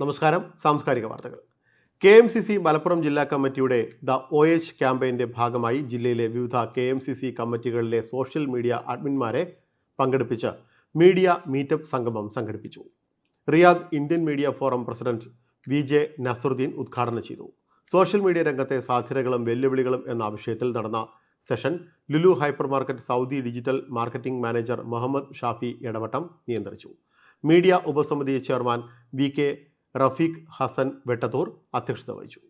നമസ്കാരം. സാംസ്കാരിക വാർത്തകൾ. K M C C Malappuram ജില്ലാ കമ്മിറ്റിയുടെ ദ ഒ എച്ച് ക്യാമ്പയിന്റെ ഭാഗമായി ജില്ലയിലെ വിവിധ കെ എം സി സി കമ്മിറ്റികളിലെ സോഷ്യൽ മീഡിയ അഡ്മിന്മാരെ പങ്കെടുപ്പിച്ച് മീഡിയ മീറ്റപ്പ് സംഗമം സംഘടിപ്പിച്ചു. Riyadh Indian media forum president V J Nasaruddin ഉദ്ഘാടനം ചെയ്തു. സോഷ്യൽ മീഡിയ രംഗത്തെ സാധ്യതകളും വെല്ലുവിളികളും എന്ന വിഷയത്തിൽ നടന്ന session Lulu hypermarket Saudi digital marketing manager Muhammad Shafi Edavattam നിയന്ത്രിച്ചു. മീഡിയ ഉപസമിതി chairman V K Rafeeq Hasan Vettathur അധ്യക്ഷത വഹിച്ചു.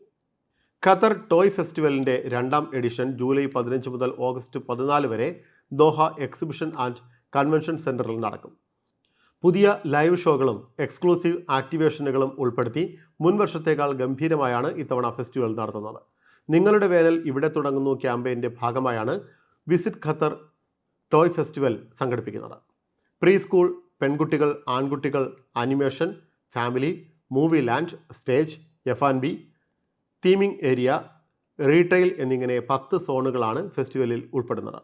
ഖത്തർ ടോയ് ഫെസ്റ്റിവലിന്റെ രണ്ടാം എഡിഷൻ ജൂലൈ പതിനഞ്ച് മുതൽ ഓഗസ്റ്റ് പതിനാല് വരെ ദോഹ എക്സിബിഷൻ ആൻഡ് കൺവെൻഷൻ സെന്ററിൽ നടക്കും. പുതിയ ലൈവ് ഷോകളും എക്സ്ക്ലൂസീവ് ആക്ടിവേഷനുകളും ഉൾപ്പെടുത്തി മുൻ വർഷത്തേക്കാൾ ഗംഭീരമായാണ് ഇത്തവണ ഫെസ്റ്റിവൽ നടത്തുന്നത്. നിങ്ങളുടെ വേനൽ ഇവിടെ തുടങ്ങുന്നു ക്യാമ്പയിന്റെ ഭാഗമായാണ് വിസിറ്റ് ഖത്തർ ടോയ് ഫെസ്റ്റിവൽ സംഘടിപ്പിക്കുന്നത്. പ്രീ സ്കൂൾ പെൺകുട്ടികൾ ആൺകുട്ടികൾ animation family movie land stage F and B theming area retail എന്നിങ്ങനെ പത്ത് സോണുകളാണ് ഫെസ്റ്റിവലിൽ ഉൾപ്പെടുന്നത്.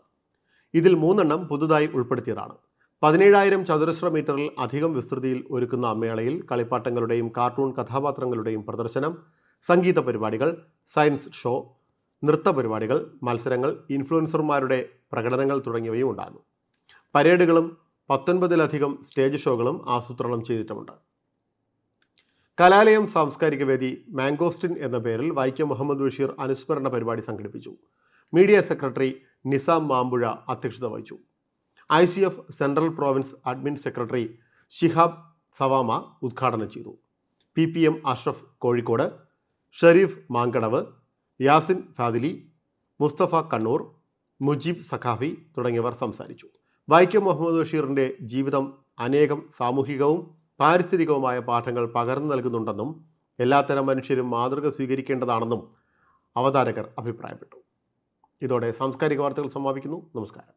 ഇതിൽ മൂന്നെണ്ണം പുതുതായി ഉൾപ്പെടുത്തിയതാണ്. പതിനേഴായിരം ചതുരശ്ര മീറ്ററിൽ അധികം വിസ്തൃതിയിൽ ഒരുക്കുന്ന മേളയിൽ കളിപ്പാട്ടങ്ങളുടെയും കാർട്ടൂൺ കഥാപാത്രങ്ങളുടെയും പ്രദർശനം സംഗീത പരിപാടികൾ സയൻസ് ഷോ നൃത്ത പരിപാടികൾ മത്സരങ്ങൾ ഇൻഫ്ലുവൻസർമാരുടെ പ്രകടനങ്ങൾ തുടങ്ങിയവയും ഉണ്ടാകും. പരേഡുകളും പത്തൊൻപതിലധികം സ്റ്റേജ് ഷോകളും ആസൂത്രണം ചെയ്തിട്ടുമുണ്ട്. കലാലയം സാംസ്കാരിക വേദി മാംഗോസ്റ്റിൻ എന്ന പേരിൽ വൈക്കം മുഹമ്മദ് ബഷീർ അനുസ്മരണ പരിപാടി സംഘടിപ്പിച്ചു. മീഡിയ സെക്രട്ടറി നിസാം മാമ്പുഴ അധ്യക്ഷത വഹിച്ചു. I C F central province admin secretary Shihab Savama ഉദ്ഘാടനം ചെയ്തു. P P M Ashraf Kozhikode Sherif Mankadavu Yasin Fadili Mustafa Kannur Mujeeb Saqafi തുടങ്ങിയവർ സംസാരിച്ചു. വൈക്കം മുഹമ്മദ് ബഷീറിന്റെ ജീവിതം അനേകം സാമൂഹികവും പാരിസ്ഥിതികവുമായ പാഠങ്ങൾ പകർന്നു നൽകുന്നുണ്ടെന്നും എല്ലാത്തരം മനുഷ്യരും മാതൃക സ്വീകരിക്കേണ്ടതാണെന്നും അവതാരകർ അഭിപ്രായപ്പെട്ടു. ഇതോടെ സാംസ്കാരിക വാർത്തകൾ സമാപിക്കുന്നു. നമസ്കാരം.